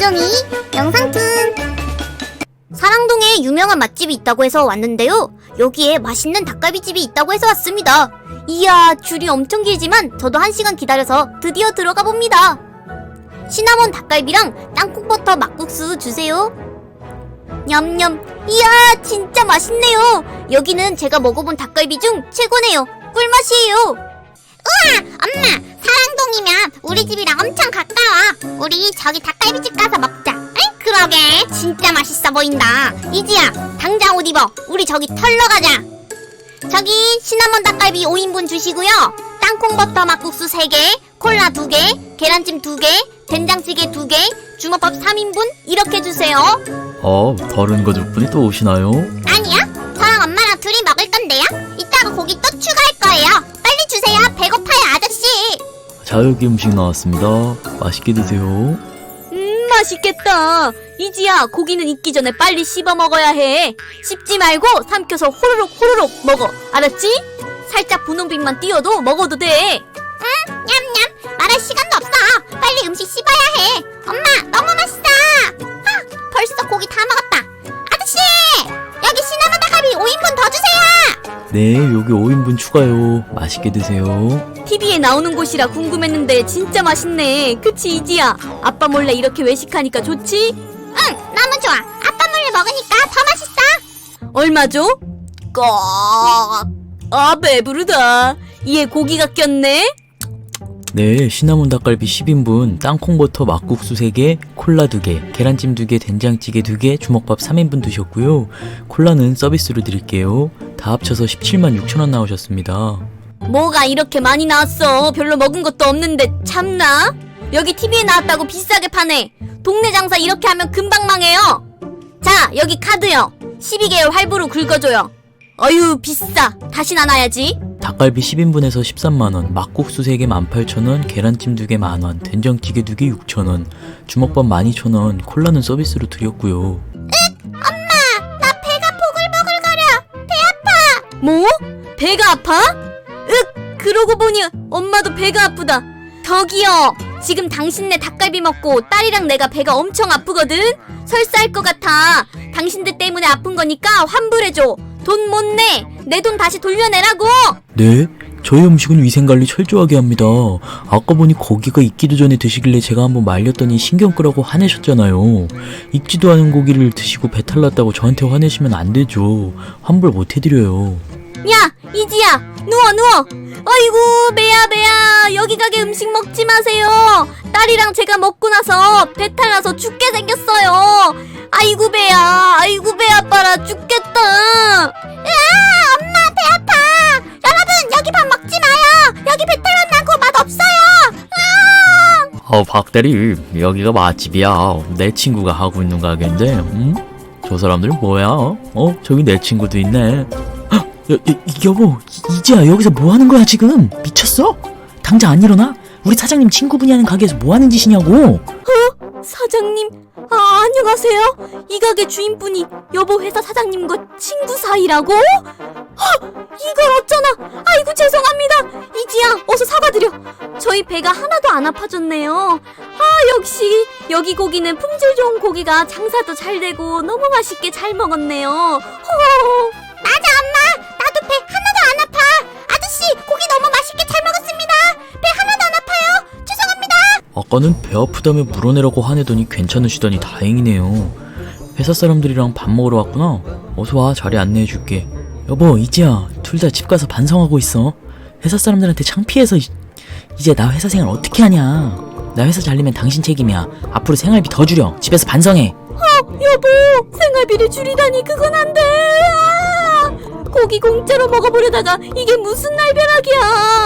김종이 영상툰 사랑동에 유명한 맛집이 있다고 해서 왔는데요. 여기에 맛있는 닭갈비집이 있다고 해서 왔습니다. 이야, 줄이 엄청 길지만 저도 한 시간 기다려서 드디어 들어가 봅니다. 시나몬 닭갈비랑 땅콩버터 막국수 주세요. 냠냠. 이야, 진짜 맛있네요. 여기는 제가 먹어본 닭갈비 중 최고네요. 꿀맛이에요. 우와, 엄마, 사랑동이면 우리 집이랑 엄청 가까워. 우리 저기 닭갈비집 가서 먹자. 응? 그러게, 진짜 맛있어 보인다. 이지야, 당장 옷 입어. 우리 저기 털러 가자. 저기 시나몬 닭갈비 5인분 주시고요. 땅콩버터 막국수 3개, 콜라 2개, 계란찜 2개, 된장찌개 2개, 주먹밥 3인분 이렇게 주세요. 어, 다른 가족분이 또 오시나요? 아니 자, 여기 음식 나왔습니다. 맛있게 드세요. 음, 맛있겠다. 이지야, 고기는 익기 전에 빨리 씹어 먹어야 해. 씹지 말고 삼켜서 호로록 호로록 먹어. 알았지? 살짝 분홍빛만 띄어도 먹어도 돼. 냠냠. 네, 여기 5인분 추가요. 맛있게 드세요. TV에 나오는 곳이라 궁금했는데 진짜 맛있네. 그치, 이지야? 아빠 몰래 이렇게 외식하니까 좋지? 응, 너무 좋아. 아빠 몰래 먹으니까 더 맛있어. 얼마 죠? 꺽. 아, 배부르다. 이에 고기가 꼈네? 네, 시나몬 닭갈비 10인분, 땅콩버터 막국수 3개, 콜라 2개, 계란찜 2개, 된장찌개 2개, 주먹밥 3인분 드셨고요. 콜라는 서비스로 드릴게요. 다 합쳐서 17만 6천 원 나오셨습니다. 뭐가 이렇게 많이 나왔어? 별로 먹은 것도 없는데 참나? 여기 TV에 나왔다고 비싸게 파네. 동네 장사 이렇게 하면 금방 망해요. 자, 여기 카드요. 12개월 할부로 긁어줘요. 어휴, 비싸. 다시 나눠야지. 닭갈비 10인분에서 13만원, 막국수 3개 18,000원, 계란찜 2개 만원, 된장찌개 2개 6,000원, 주먹밥 12,000원, 콜라는 서비스로 드렸고요. 나 배가 보글보글거려. 뭐? 배가 아파? 윽! 그러고 보니 엄마도 배가 아프다. 저기요. 지금 당신네 닭갈비 먹고 딸이랑 내가 배가 엄청 아프거든? 설사할 것 같아. 당신들 때문에 아픈 거니까 환불해줘. 돈 못 내. 내 돈 다시 돌려내라고. 네? 저희 음식은 위생관리 철저하게 합니다. 아까 보니 고기가 익기도 전에 드시길래 제가 한번 말렸더니 신경 끄라고 화내셨잖아요. 익지도 않은 고기를 드시고 배탈 났다고 저한테 화내시면 안 되죠. 환불 못 해드려요. 야, 이지야, 누워, 누워. 아이고, 배야, 배야. 여기 가게 음식 먹지 마세요. 딸이랑 제가 먹고 나서 배탈 나서 죽게 생겼어요. 아이고, 배야. 아이고, 배 아파라 죽겠다. 어, 박대리, 여기가 맛집이야. 내 친구가 하고 있는 가게인데, 음? 저 사람들 뭐야? 어? 저기 내 친구도 있네. 헉, 여, 여, 이- 이제야 여기서 뭐 하는 거야 지금? 미쳤어? 당장 안 일어나? 우리 사장님 친구분이 하는 가게에서 뭐 하는 짓이냐고? 사장님, 아, 안녕하세요. 이 가게 주인분이 여보 회사 사장님과 친구 사이라고? 헉, 이걸 어쩌나? 아이고, 죄송합니다. 이지야. 저희 배가 하나도 안 아파졌네요. 아, 역시, 여기 고기는 품질 좋은 고기가 장사도 잘 되고 너무 맛있게 잘 먹었네요. 호호. 맞아 엄마. 나도 배 하나도 안 아파. 아저씨 고기 너무 맛있게 잘 먹었습니다. 배 하나도 안 아파요. 죄송합니다. 아까는 배 아프다며 물어내라고 화내더니 괜찮으시다니 다행이네요. 회사 사람들이랑 밥 먹으러 왔구나. 어서 와, 자리 안내해줄게. 여보, 이지야, 둘 다 집 가서 반성하고 있어. 회사 사람들한테 창피해서 이- 이제 나 회사 생활 어떻게 하냐. 나 회사 잘리면 당신 책임이야. 앞으로 생활비 더 줄여. 집에서 반성해. 여보, 생활비를 줄이다니 그건 안 돼. 아! 고기 공짜로 먹어보려다가 이게 무슨 날벼락이야.